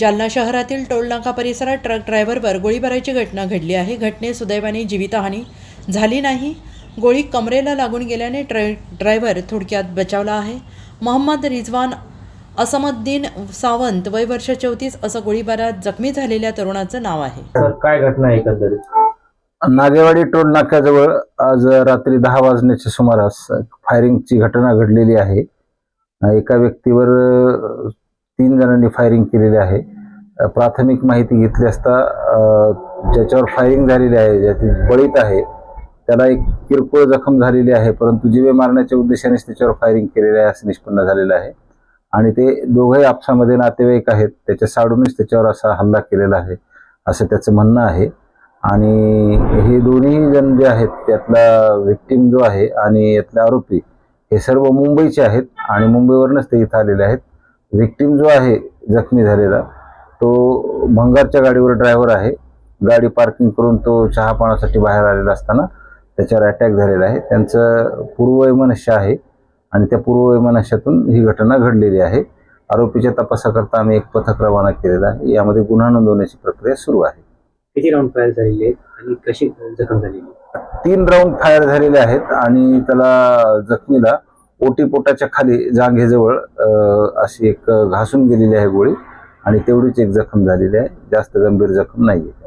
जालना शहरातील टोलनाका परिसरात ट्रक ड्रायव्हरवर गोळीबाराची घटना घडली आहे. घटनेत सुदैवाने जीवितहानी झाली नाही. गोळी कमरेला लागून गेल्याने ट्रक ड्रायव्हर थोडक्यात बचावला आहे. मोहम्मद रिजवान असमद्दीन सावंत वय वर्ष चौतीस असं गोळीबारात जखमी झालेल्या तरुणाचं नाव आहे. सर काय घटना आहे एकंदरीत? नागेवाडी टोल नाक्याजवळ आज रात्री दहा वाजण्याच्या सुमारास फायरिंगची घटना घडलेली आहे. एका व्यक्तीवर तीन जणांनी फायरिंग केलेली आहे. प्राथमिक माहिती घेतली असता ज्याच्यावर फायरिंग झालेली आहे ज्याची बळीत आहे त्याला एक किरकोळ जखम झालेली आहे परंतु जीवे मारण्याच्या उद्देशानेच त्याच्यावर फायरिंग केलेले आहे असं निष्पन्न झालेलं आहे. आणि ते दोघंही आपसामध्ये नातेवाईक आहेत त्याच्या साडूनच त्याच्यावर असा हल्ला केलेला आहे असं त्याचं म्हणणं आहे. आणि हे दोन्ही जण जे आहेत त्यातला व्हिक्टीम जो आहे आणि यातले आरोपी हे सर्व मुंबईचे आहेत आणि मुंबईवरूनच ते इथं आलेले आहेत. व्हिक्टीम जो आहे जखमी झालेला तो भंगारच्या गाडीवर ड्रायव्हर आहे. गाडी पार्किंग करून तो चहा पाण्यासाठी बाहेर आलेला असताना त्याच्यावर अटॅक झालेला आहे. त्यांचं पूर्ववैमनस्य आहे आणि त्या पूर्ववैमनस्यातून ही घटना घडलेली आहे. आरोपीच्या तपासाकरता आम्ही एक पथक रवाना केलेलं आहे. यामध्ये गुन्हा नोंदवण्याची प्रक्रिया सुरू आहे. किती राऊंड फायर झालेले आहेत आणि कशी जखम झालेली? तीन राऊंड फायर झालेले आहेत आणि त्याला जखमीला ओटीपोटाच्या खाली जांघेजवळ अशी एक घासून गेलेली आहे गोळी आणि तेवढीच एक जखम झालेली आहे. जास्त गंभीर जखम नाही आहे